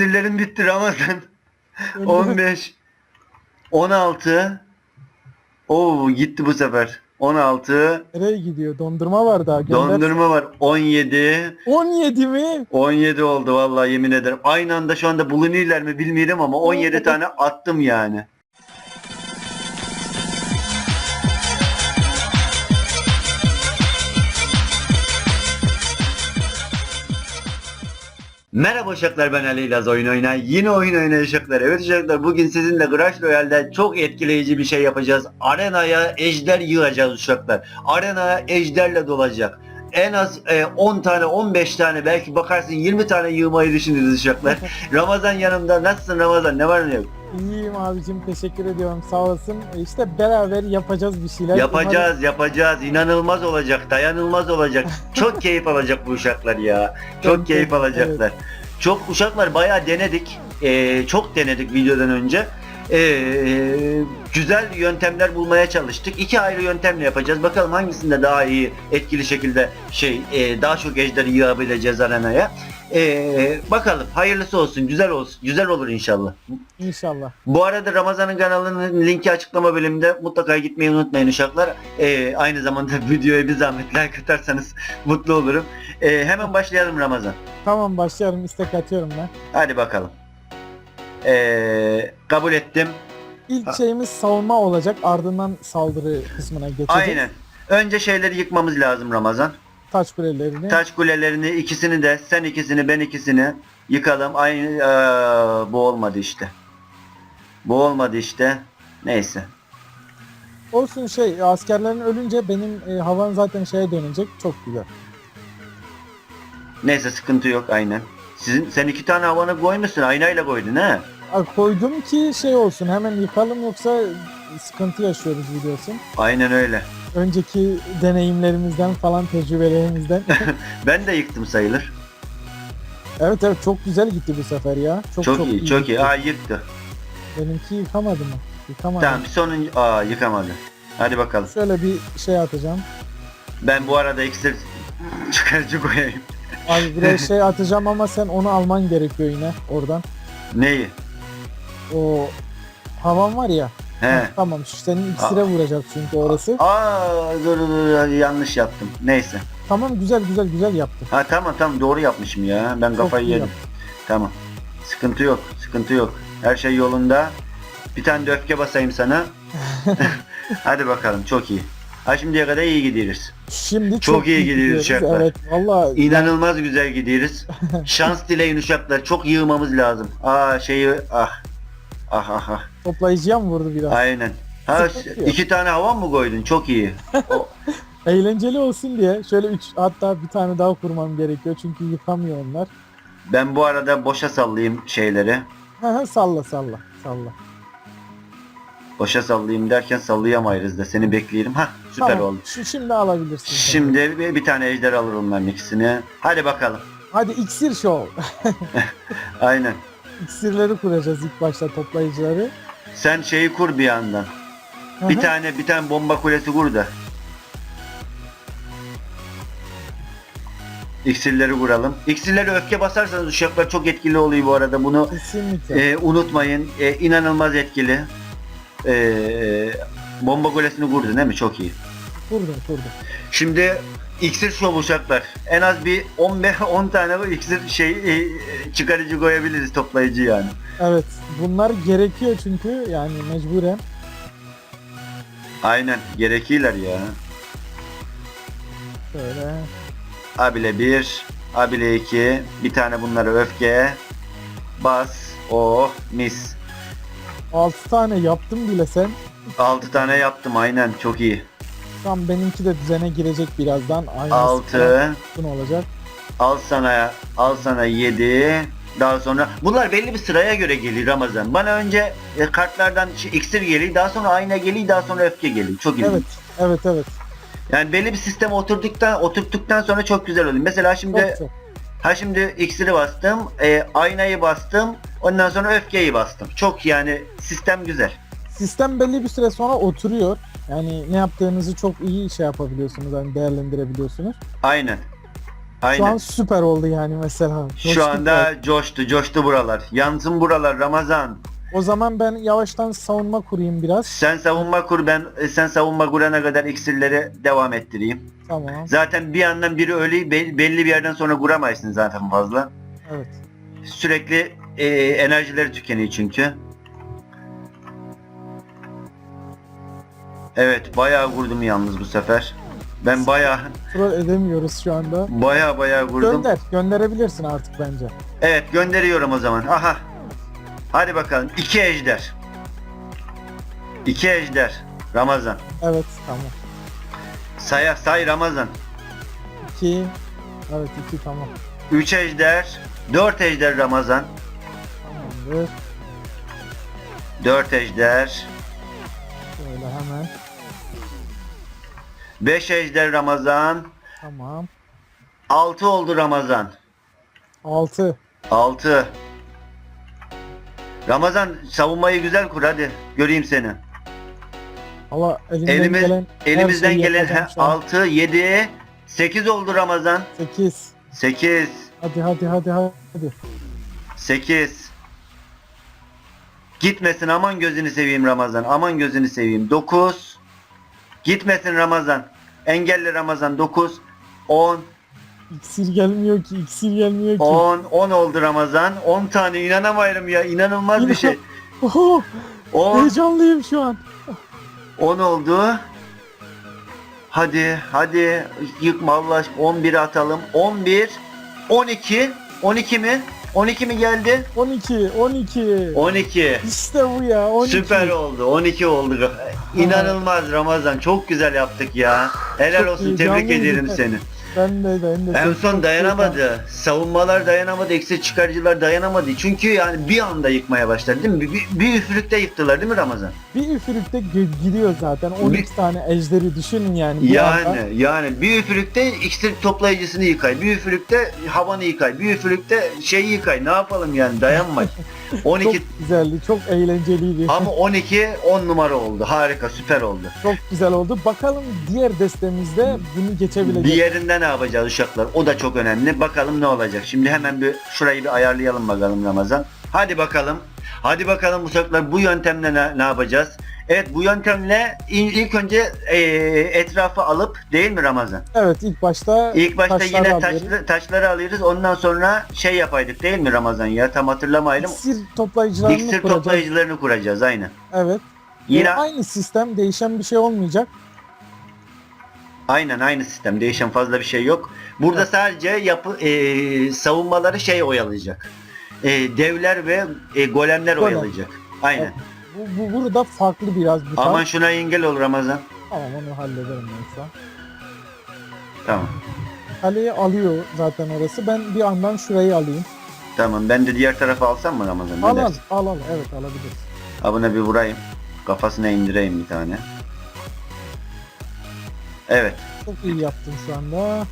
İksirlerin bitti Ramazan. 15 16 Oo gitti bu sefer. 16 Nereye gidiyor? Dondurma var daha. Gönder. Dondurma var. 17 17 mi? 17 oldu vallahi yemin ederim. Aynı anda şu anda bulunuyorlar mı bilmiyorum ama 17 tane attım yani. Merhaba uşaklar ben Ali İlaz oyun oyna. Yine oyun oynayan uşaklar. Evet uşaklar bugün sizinle Crash Royale'de çok etkileyici bir şey yapacağız. Arenaya ejder yığacağız uşaklar. Arena ejderle dolacak. En az e, 10 tane 15 tane belki bakarsın 20 tane yığmayı düşünürüz uşaklar. Ramazan yanımda. Nasılsın Ramazan? Ne var ne yok? İyiyim abicim teşekkür ediyorum sağ olasın. E İşte beraber yapacağız bir şeyler. Yapacağız, yapacağız. İnanılmaz olacak, dayanılmaz olacak. Çok keyif alacak bu uşaklar ya. Çok keyif alacaklar. Çok uşaklar bayağı denedik. Ee, çok denedik videodan önce. Ee, güzel yöntemler bulmaya çalıştık. İki ayrı yöntemle yapacağız. Bakalım hangisinde daha iyi, etkili şekilde şey, e, daha çok ejderi yığabileceğiz arenaya. Ee, bakalım hayırlısı olsun, güzel olsun, güzel olur inşallah. İnşallah. Bu arada Ramazan'ın kanalının linki açıklama bölümünde mutlaka gitmeyi unutmayın uşaklar. Ee, aynı zamanda videoya bir zahmet like atarsanız mutlu olurum. Ee, hemen başlayalım Ramazan. Tamam başlayalım istek atıyorum ben. Hadi bakalım. Ee, kabul ettim. İlk Ha. şeyimiz savunma olacak ardından saldırı kısmına geçeceğiz. Aynen. Önce şeyleri yıkmamız lazım Ramazan. Taş kulelerini. Taş kulelerini ikisini de sen ikisini ben ikisini yıkalım. Aynı Aa, bu olmadı işte. Bu olmadı işte. Neyse. Olsun şey askerlerin ölünce benim e, havan zaten şeye dönecek. Çok güzel. Neyse sıkıntı yok aynen. Sizin sen iki tane havanı koymuşsun aynayla koydun ha. Koydum ki şey olsun hemen yıkalım yoksa sıkıntı yaşıyoruz biliyorsun. Aynen öyle. Önceki deneyimlerimizden falan tecrübelerimizden. Ben de yıktım sayılır. evet evet çok güzel gitti bu sefer ya. Çok Çok, iyi, çok iyi. gitti. Aa yıktı. Benimki yıkamadı mı? Yıkamadı. Tamam bir sonuncu aa yıkamadı. Hadi bakalım. Şöyle bir şey atacağım. Ben bu arada iksir çıkarıcı koyayım. Abi biraz şey atacağım ama sen onu alman gerekiyor yine oradan. Neyi? O havan var ya. He. Tamam şu senin iksire vuracak çünkü orası. Aa dur dur yanlış yaptım. Neyse. Tamam güzel güzel güzel yaptın. Ha tamam tamam doğru yapmışım ya. Ben kafayı yedim. Tamam. Sıkıntı yok. Sıkıntı yok. Her şey yolunda. Bir tane de öfke basayım sana. Hadi bakalım çok iyi. Ha şimdiye kadar iyi gidiyoruz. Şimdi Çok iyi gidiyoruz uşaklar. Evet valla İnanılmaz güzel gidiyoruz. Şans dileyin uşaklar. Çok yığmamız lazım. Aa şeyi ah. Ah ah ah. toplayıcıya mı vurdu biraz? Aynen. Ha Sıkıntı yok. iki tane havan mı koydun? Çok iyi. O, Eğlenceli olsun diye şöyle 3 hatta bir tane daha kurmam gerekiyor çünkü yıkamıyor onlar. ben bu arada boşa sallayayım şeyleri. Salla salla salla. Boşa sallayayım derken sallayamayız da seni bekleyelim. Ha süper Tamam, oldu. Şu şimdi alabilirsin. Şimdi bir, bir tane ejder alır onların ikisini. Hadi bakalım. Hadi iksir show. Aynen. İksirleri kuracağız ilk başta toplayıcıları. Sen şeyi kur bir yandan. Bir Hı hı. tane bir tane bomba kulesi kur da. İksirleri kuralım. İksirleri öfke basarsanız uşaklar çok etkili oluyor bu arada. Bunu Kesinlikle. e, unutmayın. E, inanılmaz etkili. E, bomba kulesini kurdu değil mi? Çok iyi. Kurdum kurdum. Şimdi iksir şov uşaklar. En az bir 15 10 tane bu iksir şey e, çıkarıcı koyabiliriz toplayıcı yani. Evet bunlar gerekiyor çünkü yani mecburen. Aynen gerekiyorlar ya. Şöyle. Abile 1, abile 2, bir tane bunları öfke. Bas. Oh mis. 6 tane yaptım bile sen. 6 tane yaptım aynen çok iyi. Tam benimki de düzene girecek birazdan. Aynı 6 sıkıntı olacak. al sana al sana 7 daha sonra bunlar belli bir sıraya göre geliyor Ramazan. Bana önce e, kartlardan şey, iksir geliyor, daha sonra ayna geliyor, daha sonra öfke geliyor. Çok iyi. Evet, evet, evet. Yani belli bir sisteme oturduktan oturttuktan sonra çok güzel oluyor. Mesela şimdi çok. ha şimdi iksiri bastım, e, aynayı bastım, ondan sonra öfkeyi bastım. Çok yani sistem güzel. Sistem belli bir süre sonra oturuyor. Yani ne yaptığınızı çok iyi şey yapabiliyorsunuz, hani değerlendirebiliyorsunuz. Aynen. Aynen. Şu an süper oldu yani mesela. Şu Coştuk anda ya. coştu, coştu buralar. Yansın buralar Ramazan. O zaman ben yavaştan savunma kurayım biraz. Sen savunma kur ben e, sen savunma kurana kadar iksirleri devam ettireyim. Tamam. Zaten bir yandan biri ölü be- belli bir yerden sonra kuramazsın zaten fazla. Evet. Sürekli e, enerjileri tükeniyor çünkü. Evet bayağı vurdum yalnız bu sefer. Ben bayağı Kontrol edemiyoruz şu anda. bayağı bayağı vurdum. Gönder. Gönderebilirsin artık bence. Evet gönderiyorum o zaman. Aha. Hadi bakalım. İki ejder. İki ejder. Ramazan. Evet tamam. Say, say Ramazan. 2 Evet 2 tamam. Üç ejder. Dört ejder Ramazan. Tamamdır. Dört ejder. 5 ejder Ramazan. Tamam. 6 oldu Ramazan. 6. 6. Ramazan savunmayı güzel kur hadi. Göreyim seni. Allah elimizden Elimiz, gelen, elimizden gelen 6, 7, 8 oldu Ramazan. 8. 8. Hadi hadi hadi hadi. 8. Gitmesin aman gözünü seveyim Ramazan. Aman gözünü seveyim. 9. Gitmesin Ramazan. Engelli Ramazan 9. 10. İksir gelmiyor ki, iksir gelmiyor ki. 10. 10 oldu Ramazan. 10 tane inanamıyorum ya. İnanılmaz bir şey. Oho, 10. heyecanlıyım şu an. 10 oldu. Hadi hadi yıkma Allah aşkına 11 atalım. 11 12 12 mi? 12 mi geldi? 12, 12. 12. İşte bu ya, 12. Süper oldu. 12 oldu. İnanılmaz Ramazan. Çok güzel yaptık ya. Helal Çok olsun. iyi, Tebrik canlı ederim güzel. seni. Ben de ben de. En son dayanamadı. Savunmalar dayanamadı. Eksi çıkarıcılar dayanamadı. Çünkü yani bir anda yıkmaya başladı değil mi? Bir, bir, bir üfürükte yıktılar değil mi Ramazan? Bir üfürükte gidiyor zaten. 12 tane ejderi düşünün yani. bir Yani anda. yani bir üfürükte iksir toplayıcısını yıkay, bir üfürükte havanı yıkay, bir üfürükte şeyi yıkay. Ne yapalım yani dayanma. 12 Çok güzeldi, çok eğlenceliydi. ama 12 10 numara oldu. Harika, süper oldu. Çok güzel oldu. Bakalım diğer destemizde bunu geçebilecek. Bir yerinde ne yapacağız uşaklar? O da çok önemli. Bakalım ne olacak. Şimdi hemen bir şurayı bir ayarlayalım bakalım Ramazan. Hadi bakalım. Hadi bakalım uşaklar bu yöntemle ne, ne yapacağız? Evet bu yöntemle il- ilk önce eee, etrafı alıp değil mi Ramazan? Evet ilk başta İlk başta taşları yine alıyoruz. taşlı, taşları alıyoruz. Ondan sonra şey yapaydık değil mi Ramazan ya? Tam hatırlamayalım. İksir toplayıcılarını İksir kuracağız. toplayıcılarını kuracağız aynen. Evet. Yine Ee, aynı sistem değişen bir şey olmayacak. aynen aynı sistem. Değişen fazla bir şey yok. Burada Evet. sadece yapı eee, savunmaları şey oyalayacak. Eee, devler ve eee, golemler Golem. oyalayacak. Aynen. Bu, bu burada farklı biraz bir Aman şuna engel ol Ramazan. Tamam onu hallederim an. Tamam. Kaleyi alıyor zaten orası. Ben bir yandan şurayı alayım. Tamam. Ben de diğer tarafa alsam mı Ramazan? Ne Al al dersin? al al. Evet alabiliriz. Abone bir vurayım. Kafasına indireyim bir tane. Evet. Çok iyi yaptın şu anda.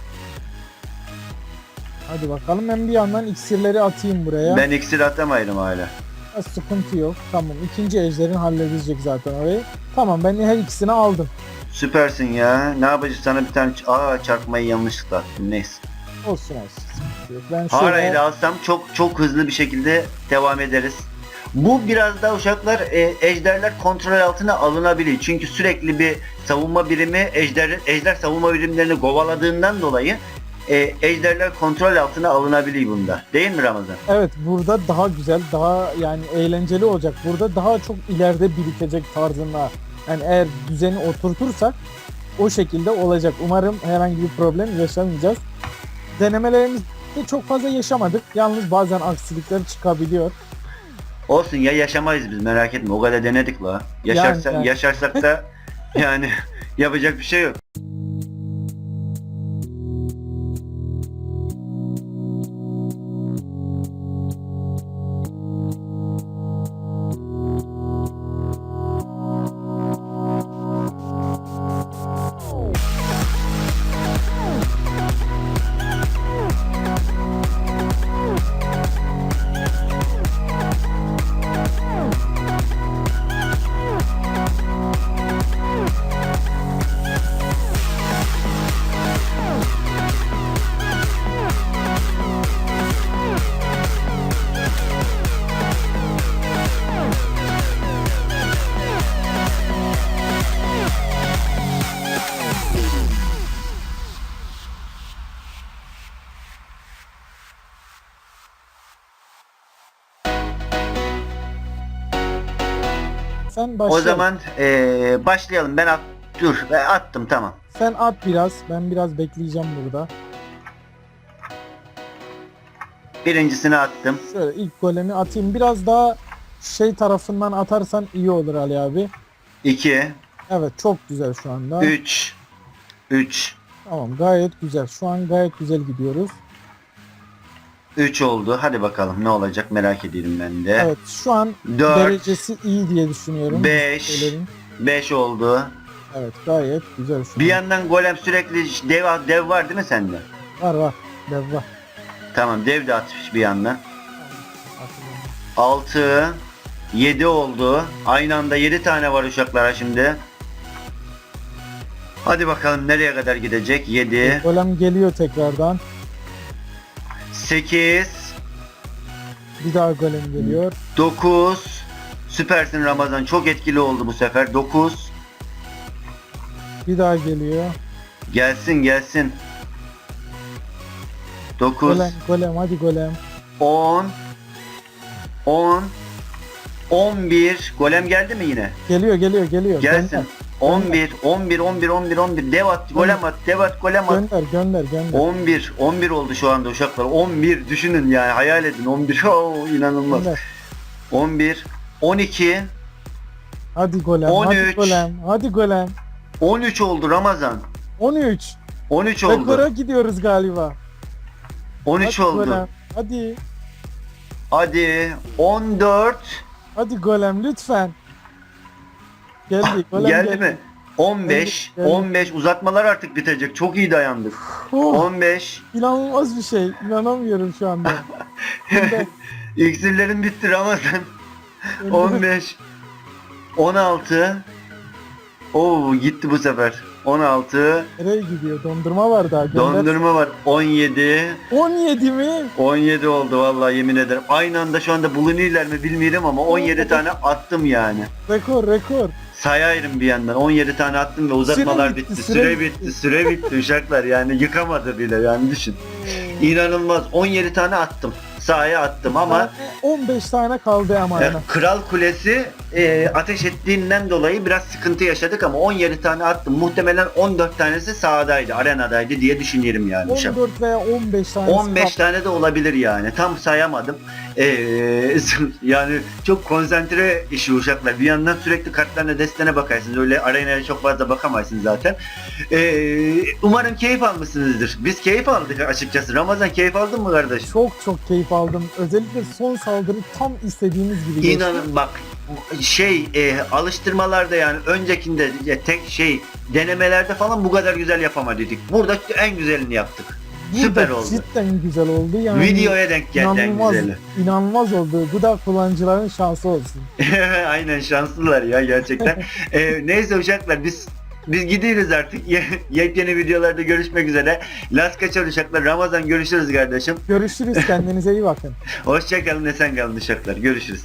Hadi bakalım ben bir yandan iksirleri atayım buraya. Ben iksir atamayırım hala. Sıkıntı yok. Tamam ikinci ejderin halledecek zaten orayı. Tamam ben her ikisini aldım. Süpersin ya. Ne yapacağız sana bir tane... Aa çarpmayı yanlışlıkla attım. Neyse. Olsun olsun. Sıkıntı yok. Ben şöyle... Harayı da alsam çok çok hızlı bir şekilde devam ederiz. Bu biraz daha uşaklar e, ejderler kontrol altına alınabilir. Çünkü sürekli bir savunma birimi ejder, ejder savunma birimlerini kovaladığından dolayı e, ejderler kontrol altına alınabiliyor bunda. Değil mi Ramazan? Evet burada daha güzel, daha yani eğlenceli olacak. Burada daha çok ileride birikecek tarzında. Yani eğer düzeni oturtursak o şekilde olacak. Umarım herhangi bir problem yaşamayacağız. Denemelerimizde çok fazla yaşamadık. Yalnız bazen aksilikler çıkabiliyor. Olsun ya yaşamayız biz merak etme. O kadar denedik la. Yaşarsak, Yani, yani. yaşarsak da yani yapacak bir şey yok. Sen başla. O zaman eee, başlayalım. Ben at dur. Ben attım tamam. Sen at biraz. Ben biraz bekleyeceğim burada. Birincisini attım. Şöyle ilk golemi atayım. Biraz daha şey tarafından atarsan iyi olur Ali abi. 2 Evet çok güzel şu anda. 3 3 Tamam gayet güzel. Şu an gayet güzel gidiyoruz. 3 oldu. Hadi bakalım ne olacak merak ediyorum ben de. Evet şu an 4 derecesi iyi diye düşünüyorum. Beş. Şeylerin. 5 oldu. Evet gayet güzel şu Bir an. yandan golem sürekli dev dev var değil mi sende? Var var. Dev var. Tamam dev de atmış bir yandan. 6 7 oldu. Aynı anda 7 tane var uşaklara şimdi. Hadi bakalım nereye kadar gidecek? 7 Golem geliyor tekrardan. 8 Bir daha golem geliyor. 9 Süpersin Ramazan çok etkili oldu bu sefer 9 Bir daha geliyor. Gelsin gelsin 9 Golem golem hadi golem. 10 10 11 Golem geldi mi yine? Geliyor geliyor geliyor. Gelsin. Gönder 11 11 11 11 11 dev at golem at dev at golem at gönder gönder. gönder. 11 11 oldu şu anda uşaklar 11 düşünün yani hayal edin 11 Oo, inanılmaz gönder. 11 12 Hadi golem. Hadi 13. golem. Hadi golem. 13 oldu Ramazan 13. 13 oldu Rekora gidiyoruz galiba. 13 Hadi oldu golem. Hadi. hadi 14 Hadi golem lütfen. Geldi. Golem geldi mi 15 Geldi, geldi. 15 uzatmalar artık bitecek çok iyi dayandık Oh, 15 inanılmaz bir şey. İnanamıyorum şu anda. İksirlerin bitti Ramazan gönder. 15 16 Oo gitti bu sefer 16 Nereye gidiyor? Dondurma var daha. Gönder. Dondurma var 17 17 mi? 17 oldu vallahi yemin ederim. Aynı anda şu anda bulunurlar mı bilmiyorum ama 17 tane attım yani. Rekor rekor. Sayarım bir yandan. 17 tane attım ve uzatmalar Süre bitti, bitti. süre Süre bitti. Süre bitti uşaklar yani yıkamadı bile yani düşün. İnanılmaz 17 tane attım. Sahaya attım ama 15 tane kaldı ama. yani. Kral Kulesi e, ateş ettiğinden dolayı biraz sıkıntı yaşadık ama 17 tane attım. Muhtemelen 14 tanesi sahadaydı, arenadaydı diye düşünüyorum yani. uşak. 14 veya 15 tane. 15 tane de olabilir yani. Tam sayamadım. Ee, yani çok konsantre işi uşaklar. Bir yandan sürekli kartlarına destene bakarsınız. Öyle arenaya çok fazla bakamazsınız zaten. Ee, umarım keyif almışsınızdır. Biz keyif aldık açıkçası. Ramazan keyif aldın mı kardeş? Çok çok keyif aldım. Özellikle son saldırı tam istediğimiz gibi geçti. İnanın bak şey e, alıştırmalarda yani öncekinde e, tek şey denemelerde falan bu kadar güzel yapamadık. Burada en güzelini yaptık. Burada süper oldu. Cidden güzel oldu. Yani Videoya denk geldi en güzeli. inanılmaz oldu. Bu da kullanıcıların şansı olsun. Aynen şanslılar ya gerçekten. Ee, neyse uşaklar biz biz gidiyoruz artık. Ye- Yepyeni videolarda görüşmek üzere. Las kaçar uşaklar. Ramazan görüşürüz kardeşim. Görüşürüz. Kendinize iyi bakın. Hoşçakalın esen kalın uşaklar. Görüşürüz.